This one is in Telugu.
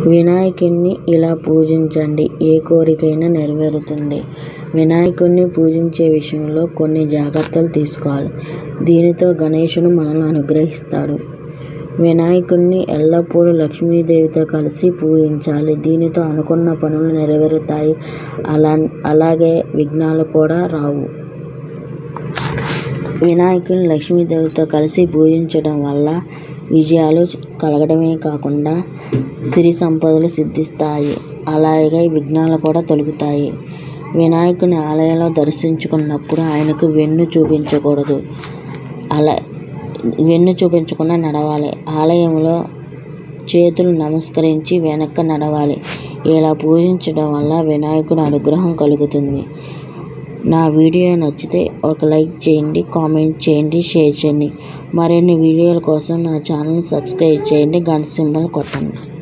వినాయకుడిని ఇలా పూజించండి. ఏ కోరికైనా నెరవేరుతుంది. వినాయకుడిని పూజించే విషయంలో కొన్ని జాగ్రత్తలు తీసుకోవాలి. దీనితో గణేశుడు మనల్ని అనుగ్రహిస్తాడు. వినాయకుడిని ఎల్లప్పుడూ లక్ష్మీదేవితో కలిసి పూజించాలి. దీనితో అనుకున్న పనులు నెరవేరుతాయి. అలా అలాగే విఘ్నాలు కూడా రావు. వినాయకుడిని లక్ష్మీదేవితో కలిసి పూజించడం వల్ల విజయాలు కలగడమే కాకుండా సిరి సంపదలు సిద్ధిస్తాయి. అలాగే విఘ్నాలు కూడా తొలుగుతాయి. వినాయకుని ఆలయంలో దర్శించుకున్నప్పుడు ఆయనకు వెన్ను చూపించకూడదు. అలా వెన్ను చూపించకుండా నడవాలి. ఆలయంలో చేతులు నమస్కరించి వెనక్కి నడవాలి. ఇలా పూజించడం వల్ల వినాయకుడు అనుగ్రహం కలుగుతుంది. నా వీడియో నచ్చితే ఒక లైక్ చేయండి కామెంట్ చేయండి షేర్ చేయండి. మరిన్ని వీడియోల కోసం నా ఛానల్ సబ్స్క్రైబ్ చేయండి. గంట సింబల్ కొట్టండి.